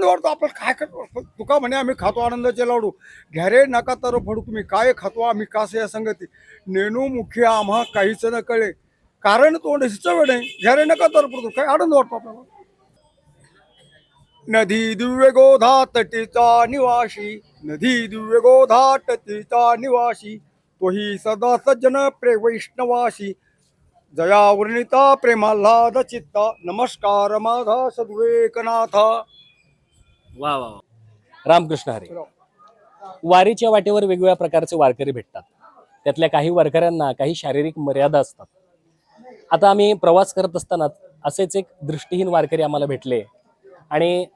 आनंद वाटतो आपण काय करतो तुका म्हणे आम्ही खातो आनंदाचे लाडू. घ्यारे नका तर फडू तुम्ही. काय खातो आम्ही? कासे या संगती? नेणू मुख्य आम्हा काहीच न कळे. कारण तोंड वेळ नाही घ्यारे नका तर पडतो काय आनंद वाटतो आपल्याला? नदी दिव्य गोधा तटीचा निवासी. नदी दिव्य गोधा तटीचा निवासी. तोही सदा सज्जन प्रे वैष्णवासी. जया वर्णिता प्रेमाल्हाद चित्ता. नमस्कार माझा सद्वेकनाथा वा वा वा. रामकृष्ण हरे. वारीच्या वाटेवर वेगवेगळ्या प्रकारचे वारकरी भेटतात. त्यातल्या काही वारकऱ्यांना काही शारीरिक मर्यादा असतात. आता आम्ही प्रवास करत असताना असेच एक दृष्टीहीन वारकरी आम्हाला भेटले. आणि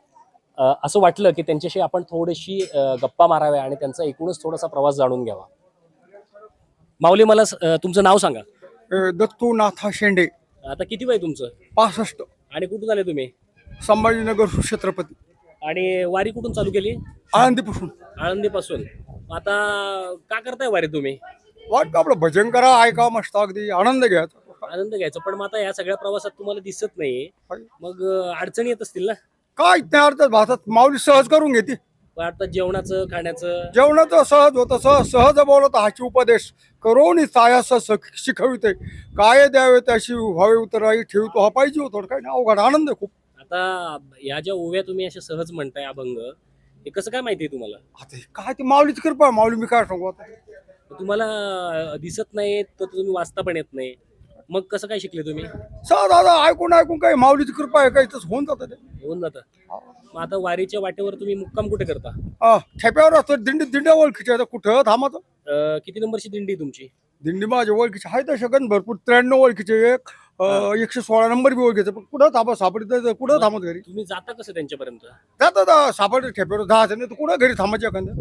असं वाटलं की त्यांच्याशी आपण थोडीशी गप्पा माराव्या आणि त्यांचा एकूणच थोडासा प्रवास जाणून घ्यावा. माऊली मला तुमचं नाव सांगा. अ, दत्तू नाथा शेंडे. आता किती वय तुमचं? पासष्ट. आणि कुठून आले तुम्ही? संभाजीनगर छत्रपती आणि वारी कुठून चालू केली? आळंदीपासून. आळंदीपासून. आता का करताय वारी तुम्ही? वाटतं आपलं भजन करा ऐका मस्त अगदी आनंद घ्यायचा आनंद घ्यायचा. पण मग आता या सगळ्या प्रवासात तुम्हाला दिसत नाही मग अं, अडचणी येत असतील ना? काय त्या अर्थात भातात माऊली सहज करून घेते. पण आता जेवणाचं खाण्याचं? जेवणाचं सहज होतं सहज सहज बोलत हाची उपदेश करून सायास शिकविते काय द्यावे त्याशी व्हावे उतराई ठेवतो हा पाहिजे होतो काय नाही अवघड आनंद आहे खूप. आता या ज्या ओव्या तुम्ही अशा सहज म्हणताय अभंग हे कसं काय माहितीये तुम्हाला? आता हे काय ती माऊलीची कृपा आहे. माऊली मी काय सांगू आता. तुम्हाला अं, दिसत नाही तर तुम्ही वाचता पण येत नाही. मग कसं काय शिकले तुम्ही? सहज दादा ऐकून ऐकून काही माऊलीची कृपा आहे काही तसं होऊन जातं ते. होऊन जातं. मग आता वारीच्या वाटेवर तुम्ही मुक्काम कुठे करता? हा, ठेप्यावर असतं दिंडी दिंड्या ओळखीच्या आहेत. कुठं? थांबाचं अं, किती नंबरची दिंडी आहे तुमची? दिंडी माझे ओळखीचे आहे तर शकन भरपूर. त्र्याण्णव ओळखीचे एक एकशे सोळा नंबर बी ओळखीचे पण कुठं थांबा सापडत कुठं थांबत घरी? तुम्ही जाता कसं त्यांच्यापर्यंत? जातात सापडत ठेप्यावर दहा नाही तर कुठं घरी थांबायचे एखाद्या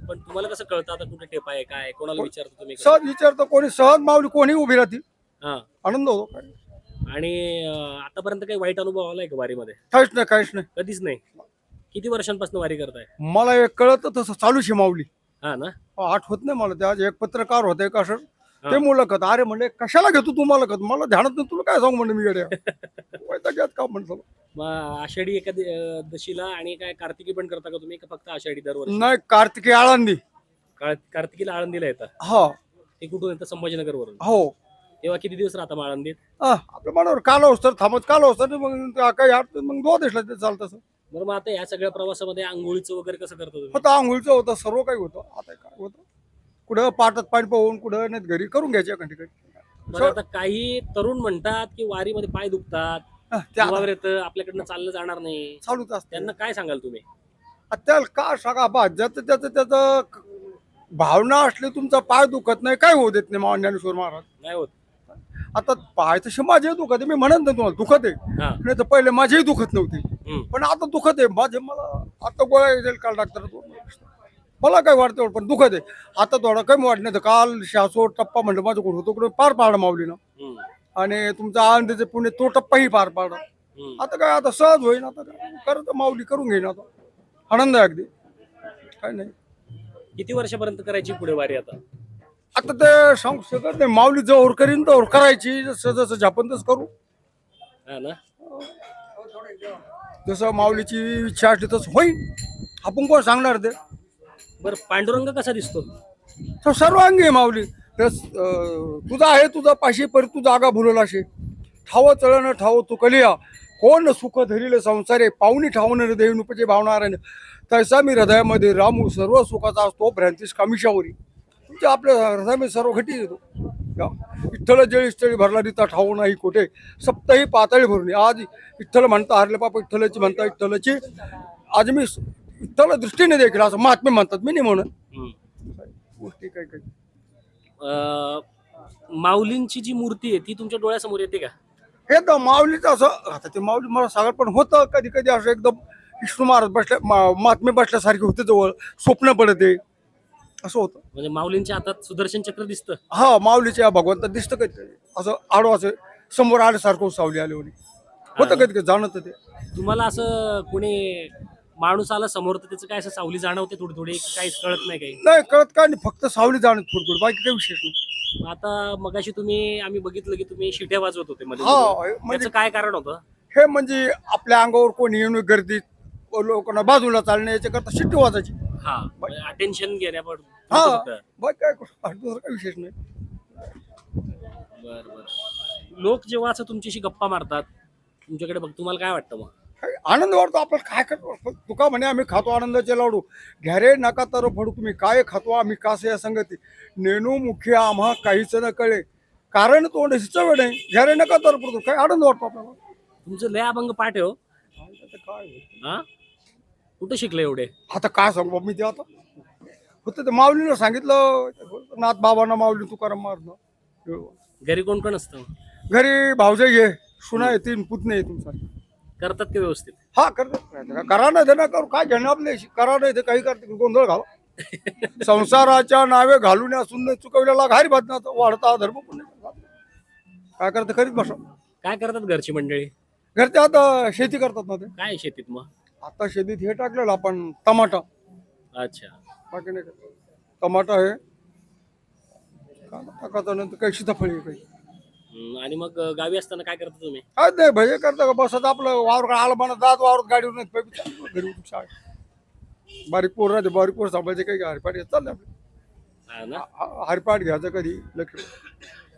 पण तुम्हाला कसं कळतं आता कुठे टेपा आहे काय कोणाला विचारता तुम्ही सहज विचारतो कोणी सहज माऊली कोणी उभी राहते हा. आनंद होतो काय? आणि अं, आतापर्यंत काही वाईट अनुभव आलाय का वारीमध्ये? काहीच नाही काहीच नाही. कधीच नाही? किती वर्षांपासून वारी करताय? मला एक कळत तसं आहे माऊली. हा ना? आठवत नाही मला ते आज एक पत्रकार होते का सर. ते मुलाखत. अरे म्हणले कशाला घेतो तू मुलाखत? मला ध्यानात नाही तुला काय सांगू म्हणलं मी येड्या? का म्हणतो मग आषाढी अं, दशीला आणि काय कार्तिकी पण करता का तुम्ही? का फक्त आषाढी दरवर्षी? नाही कार्तिकी आळंदी. कार्तिकीला आळंदीला येतात हा. ते कुठून येतं? संभाजीनगर वरून हो. तेव्हा किती दिवस राहता मग आळंदीत? हा, आपल्या मनावर काल तर थांबत काल तर मग त्या काही मग दोन दिसला ते चालतं तसं. बरं मग आता या सगळ्या प्रवासामध्ये आंघोळीचं वगैरे कसं करता तुम्ही? आंघोळीचं होतं सर्व काही होतं. आता काय होतं? कुठं पाटात पाणी पाहून कुठं नाही घरी करून घ्यायचे एका ठिकाणी. बरं आता काही तरुण म्हणतात की वारीमध्ये पाय दुखतात हा, येतं आपल्याकडनं चाललं जाणार नाही. चालूच असतं. त्यांना काय सांगाल तुम्ही? त्याला का सांगा बा ज्याचं त्याचं त्याचं क- भावना असली तुमचा पाय दुखत नाही काय होऊ देत नाही मा ज्ञानेश्वर महाराज? नाही होत. आता पाय तसे माझे दुखत आहे मी म्हणत नाही तुम्हाला दुखत आहे. हा. नाही तर पहिले माझेही दुखत नव्हते. हम्म. पण आता दुखत आहे माझे मला आता गोळ्या येईल काल डॉक्टर मला काय वाटतं एवढं, पण दुखत आहे. आता थोडं कमी नाही तर काल शासो टप्पा म्हणलं माझ्याकडून होतो? कुठे? पार पाडला माऊलीनं. हम्म. आणि तुमचा आनंदीचे पुणे तो टप्पाही पार हम्म. आता काय आता सहज होईन आता. काय करत माऊली करून घेईन आता. आनंद आहे अगदी. काय नाही. किती वर्षापर्यंत करायची पुढे वारी आता? आता ते सांगू शकत नाही. माऊली जवळ करीन तर करायची. जसं जसं झापन तसं करू. हा ना? जसं माऊलीची इच्छा असली तसं होईल. आपण कोण सांगणार ते? बरं पांडुरंग कसा दिसतो? तो सर्वांगी माऊली. अं, तुझा आहे तुझा पाशी परी तू जागा भुलला शे. ठाव चळण ठाव तू कलिया कोण सुख धरिले संसारे पाहुणी ठावून देव नुपचे भावणाऱ्याने तैसा मी हृदयामध्ये रामू सर्व सुखाचा असतो भ्रांतीस कामिशावरी. तुमच्या आपल्या हृदयामध्ये सर्व घटी येतो या. विठ्ठल जळी स्थळी भरला तिथं ठाऊ नाही कोठे. सप्तही पातळी भरून. आज इठ्ठल म्हणता हरले पाप विठ्ठलाची म्हणता विठ्ठलाची आज मी विठ्ठल दृष्टीने देखील असं महात्मे म्हणतात मी नाही हम्म. गोष्टी काही अं, माऊलींची जी मूर्ती आहे ती तुमच्या डोळ्यासमोर येते का? हे तर माऊलीचं असं आता ते माऊली मला सांगत पण होतं कधी कधी असं एकदम विष्णू महाराज बसल्या मा- महात्मे बसल्यासारखे होते जवळ स्वप्न पडते असं होतं. म्हणजे माऊलींच्या हातात सुदर्शन चक्र दिसतं. हा माऊलीच्या भगवंता दिसतं कधी असं आडो असं समोर आल्यासारखं सावली आली होती होतं कधी कधी जाणत ते. तुम्हाला असं कोणी माणूस आला समोर तर त्याचं काय असं सावली जाणवते थोडी थोडी काहीच कळत नाही काही. नाही कळत काय नाही फक्त सावली जाणत थोडी थोडी बाकी काही विशेष नाही. मग आता मगाशी तुम्ही आम्ही बघितलं की तुम्ही शिट्या वाजवत होते मध्ये. हा. म्हणजे त्याचं काय कारण होतं? हे म्हणजे आपल्या अंगावर कोणी येऊन गर्दीत लोकांना बाजूला चालणे याच्याकरता शिट्टी वाजायची. हा अटेन्शन घेण्यावर हा. बघ काय दुसरं काही विशेष नाही. बर बर. लोक जेव्हा असं तुमच्याशी गप्पा मारतात तुमच्याकडे बघ तुम्हाला काय वाटतं मग? आनंद वाटतो आपल्याला काय करतो? तुका म्हणे आम्ही खातो आनंदाचे लाडू. घ्यारे नका तर फडू तुम्ही. काय खातो आम्ही कासे या संगती. नेणू मुख्य आम्हा काहीच न कळे. कारण तोंड चव नाही घ्यारे नका तर पडतो काय आनंद वाटतो आपल्याला? तुमचं लय अभंग पाठ आहे हो. आता काय होईल? हा? कुठे शिकले एवढे? आता काय सांगू बाबा मी ते आता होतं ते माऊलीनं सांगितलं. नाथ बाबांना माऊली तुकाराम मारणं घरी कोण कोण असतं? घरी भावजे घे सुना तीन पुतणे तुमचा करतात का व्यवस्थित? हा करतात. करा ना देणार करू. काय घेणं आपले? करा नाही ते काही करते गोंधळ घाला. संसाराच्या नावे घालून असून चुकवलेला घारी बदनात वाढता धर्म पुण्य काय करते खरीच बसा. काय करतात घरची मंडळी? घरचे आता शेती करतात ना ते. काय शेतीत मग? आता शेतीत हे टाकलेलं आपण टमाटा. अच्छा. बाकी नाही. टमाटा आहे कांदा टाकायचा नंतर काही सीताफळी काही. हम्म, आणि मग अं, गावी असताना काय करता तुम्ही? नाही भजे करता का? बसत आपलं वावर आलं म्हणा जात वावरात गाडीवर नाही. घरी उठून शाळेत. बारीक पोर राहते बारीक पोर सांभाळते काही हरिपाठ येत चालले आपले. हा ना? ह- हरिपाठ घ्यायचं कधी? लक्ष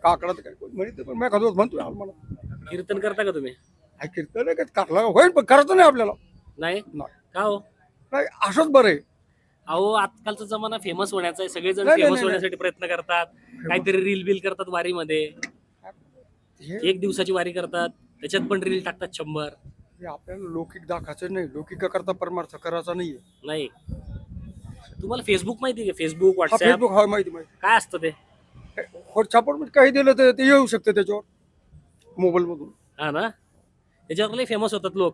काकडा तर काय कोणी म्हणते पण मी खातो म्हणतोय मला कीर्तन करता का तुम्ही? कीर्तन आहे काढला होईल पण करायचं नाही आपल्याला. नाही? नाही. का हो? नाही असंच बरं आहे. अहो आजकालचा जमाना फेमस होण्याचा आहे. सगळेजण नाही, नाही, फेमस नाही, होण्यासाठी प्रयत्न करतात. काहीतरी रील बिल करतात वारीमध्ये. हे एक दिवसाची वारी करतात त्याच्यात पण रील टाकतात शंभर. हे आपल्याला लौकिक दाखायचं नाही लौकिक करता परमार्थ करायचा नाहीये. नाही. तुम्हाला फेसबुक माहिती आहे फेसबुक हा व्हॉट्सअप फेसबुक हा माहिती माहिती. काय असतं ते? छापड काही दिलं तर ते येऊ शकतं त्याच्यावर मोबाईल मधून हा ना? त्याच्यावर लय फेमस होतात लोक.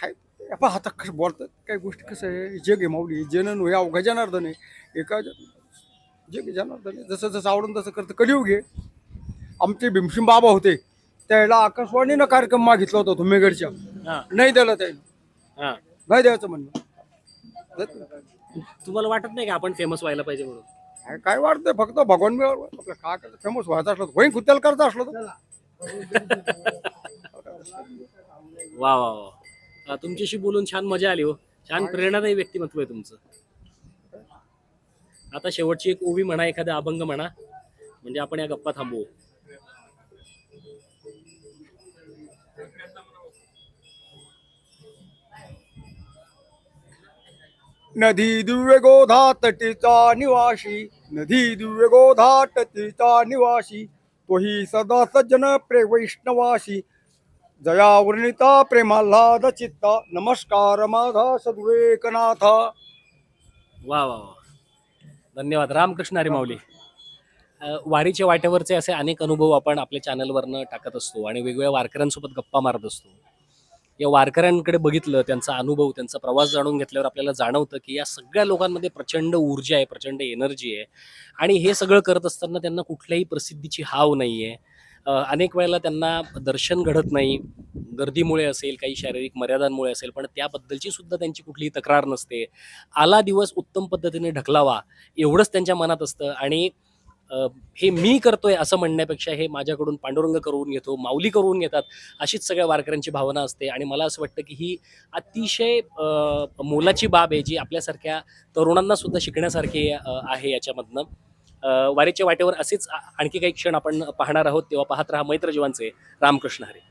काय आपण आता कसं बोलतात? काही गोष्टी कसं आहे जग आहे माऊली जनन हे अवघा जनार्दन आहे. एका जन- जग आहे जनार्दन आहे जसं जसं आवडून तसं करतं कलियुग घे आमचे भीमसिंग बाबा होते त्याला आकाशवाणीनं कार्यक्रम मागितला होता धुमेगडच्या हा. नाही दिला त्याने. हा. नाही द्यायचं म्हणणं. तुम्हाला वाटत नाही का आपण फेमस व्हायला पाहिजे म्हणून? काय काय वाटतंय? फक्त भगवान मिळालं आपलं काय फेमस व्हायचं असलं होईन कुत्याला करायचं असलं तर. वा वा वा. अं, तुमच्याशी बोलून छान मजा आली हो. छान प्रेरणादायी व्यक्तिमत्व आहे तुमचं. आता शेवटची एक ओवी म्हणा एखादा अभंग म्हणा म्हणजे आपण या गप्पा थांबवू. नदी दिव्य गोधा तटीचा निवासी नदी दिव्य गोधा तटीचा निवासी तोही सदा सज्जन प्रे वैष्णवासी. जया वर्णिता प्रेमाल्हाद चित्ता नमस्कार माझा सद्वेकनाथा वा वा वा. धन्यवाद. रामकृष्ण हरी माऊली. अ, वारीच्या वाट्यावरचे असे अनेक अनुभव आपण आपल्या चॅनलवरनं टाकत असतो आणि वेगवेगळ्या वारकऱ्यांसोबत गप्पा मारत असतो. या वारकऱ्यांकडे बघितलं त्यांचा अनुभव त्यांचा प्रवास जाणून घेतल्यावर आपल्याला जाणवतं की या सगळ्या लोकांमध्ये प्रचंड ऊर्जा आहे प्रचंड एनर्जी आहे. आणि हे सगळं करत असताना त्यांना कुठल्याही प्रसिद्धीची हाव नाही आहे अनेक वेळेला त्यांना दर्शन घडत नाही. गर्दीमुळे असेल काही शारीरिक मर्यादांमुळे असेल पण त्याबद्दलची सुद्धा त्यांची कुठलीही तक्रार नसते. आला दिवस उत्तम पद्धतीने ढकलावा एवढंच त्यांच्या मनात असतं. आणि हे मी करतोय असं म्हणण्यापेक्षा हे माझ्याकडून पांडुरंग करून घेतो माऊली करून घेतात अशीच सगळ्या वारकऱ्यांची भावना असते. आणि मला असं वाटतं की ही अतिशय मोलाची बाब आहे जी आपल्यासारख्या तरुणांना सुद्धा शिकण्यासारखी आहे याच्यामधनं. वारीच्या वाटेवर असेच आणखी काही क्षण आपण पाहणार आहोत तेव्हा पाहत राहा मैत्रजीवांचे रामकृष्ण हरे.